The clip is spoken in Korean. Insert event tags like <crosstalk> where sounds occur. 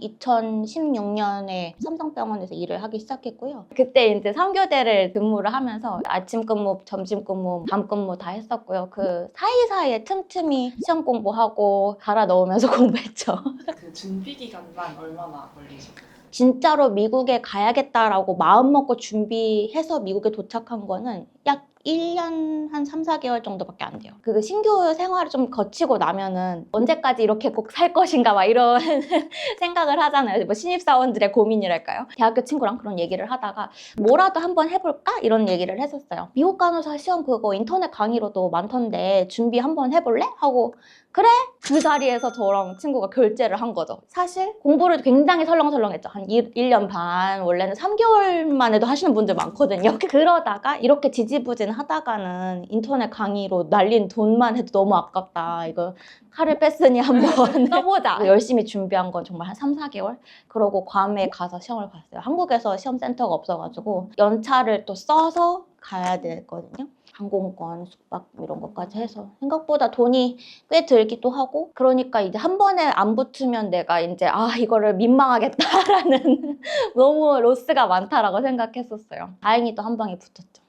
2016년에 삼성병원에서 일을 하기 시작했고요. 그때 이제 3교대를 근무를 하면서 아침 근무, 점심 근무, 밤 근무 다 했었고요. 그 사이사이에 틈틈이 시험 공부하고 갈아 넣으면서 <laughs> 공부했죠. 그 준비 기간만 얼마나 걸리셨어요? 진짜로 미국에 가야겠다라고 마음 먹고 준비해서 미국에 도착한 거는 약 1년 한 3, 4개월 정도밖에 안 돼요. 그 신규 생활을 좀 거치고 나면은 언제까지 이렇게 꼭 살 것인가 막 이런 <laughs> 생각을 하잖아요. 뭐 신입사원들의 고민이랄까요? 대학교 친구랑 그런 얘기를 하다가 뭐라도 한번 해볼까? 이런 얘기를 했었어요. 미국 간호사 시험 그거 인터넷 강의로도 많던데 준비 한번 해볼래? 하고 그래? 그 자리에서 저랑 친구가 결제를 한 거죠. 사실 공부를 굉장히 설렁설렁했죠. 한 1, 1년 반, 원래는 3개월만 해도 하시는 분들 많거든요. <laughs> 그러다가 이렇게 지지부진 하다가는 인터넷 강의로 날린 돈만 해도 너무 아깝다. 이거 칼을 뺐으니 <laughs> 한번 써보자. <laughs> 열심히 준비한 건 정말 한 3, 4개월? 그러고 괌에 가서 시험을 봤어요. 한국에서 시험 센터가 없어가지고 연차를 또 써서 가야 되거든요. 항공권, 숙박 이런 것까지 해서 생각보다 돈이 꽤 들기도 하고 그러니까 이제 한 번에 안 붙으면 내가 이제 아 이거를 민망하겠다라는 <laughs> 너무 로스가 많다라고 생각했었어요. 다행히 또 한 방에 붙었죠.